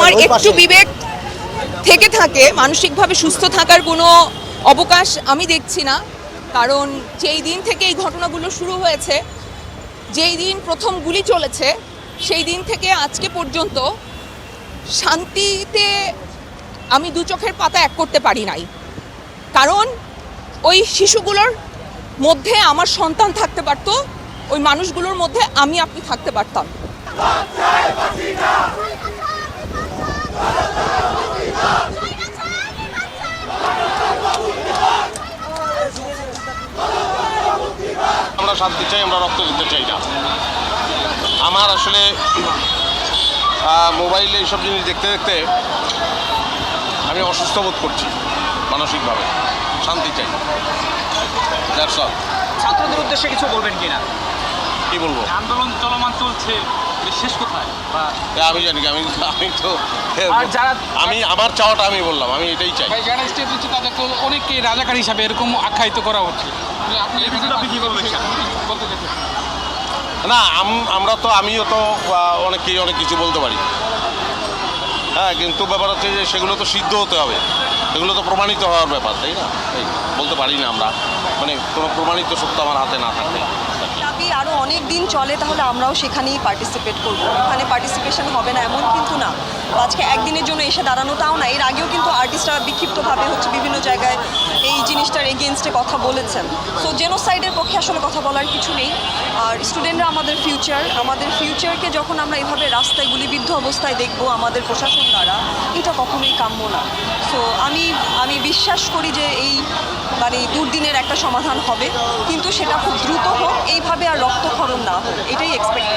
ওই একটু বিবেক থেকে থাকে মানসিকভাবে সুস্থ থাকার কোনো অবকাশ আমি দেখছি না। কারণ যেই দিন থেকে এই ঘটনাগুলো শুরু হয়েছে যেই দিন প্রথম গুলি চলেছে সেই দিন থেকে আজকে পর্যন্ত শান্তিতে আমি দু চোখের পাতা এক করতে পারি নাই। কারণ ওই শিশুগুলোর মধ্যে আমার সন্তান থাকতে পারতো ওই মানুষগুলোর মধ্যে আমি আপনি থাকতে পারতাম। আমরা শান্তি চাই আমরা রক্ত দিতে চাই না। আমার আসলে মোবাইলে এইসব জিনিস দেখতে দেখতে আমি অসুস্থ বোধ করছি মানসিকভাবে। শান্তি চাই। দ্যাটস অল ছাত্রদের উদ্দেশ্যে কিছু বলবেন কি না কী বলব? আন্দোলন চলমান চলছে শেষ কোথায়? আমি জানি আমি আমি তো আর যারা- আমি আমার চাওয়াটা আমি বললাম আমি এটাই চাই। ভাই যারা স্টেপ দিচ্ছে তাদেরকে অনেককে রাজাকার হিসাবে এরকম আখ্যায়িত করা হচ্ছে। আপনি কি বলবেন? না, আম- আমরা তো, আমিও তো অনেকেই অনেক কিছু বলতে পারি। হ্যাঁ কিন্তু ব্যাপার হচ্ছে যে সেগুলো তো সিদ্ধ হতে হবে। সেগুলো তো প্রমাণিত হওয়ার ব্যাপার, তাই না? বলতে পারি না আমরা। মানে কোনো প্রমাণিত সত্য আমার হাতে না থাকলে। দাবি আরও অনেক দিন চলে, তাহলে আমরাও সেখানেই পার্টিসিপেট করব। ওখানে পার্টিসিপেশন হবে না, এমন কিন্তু না। আজকে একদিনের জন্য এসে দাঁড়ানো তাও না। এর আগেও কিন্তু আর্টিস্টরা বিক্ষিপ্তভাবে হচ্ছে বিভিন্ন জায়গায় এই জিনিসটার এগেনস্টে কথা বলেছেন। সো জেনোসাইডের পক্ষে আসলে কথা বলার কিছু নেই। আর স্টুডেন্টরা আমাদের ফিউচার আমাদের ফিউচারকে যখন আমরা এভাবে রাস্তায় গুলিবিদ্ধ অবস্থায় দেখব, আমাদের প্রশাসন দ্বারা, এটা কখনোই কাম্য না। সো আমি আমি বিশ্বাস করি যে এই মানে দুর্দিনের একটা সমাধান হবে, কিন্তু সেটা খুব দ্রুত হোক, এইভাবে আর রক্তক্ষরণ না হোক, এটাই এক্সপেক্ট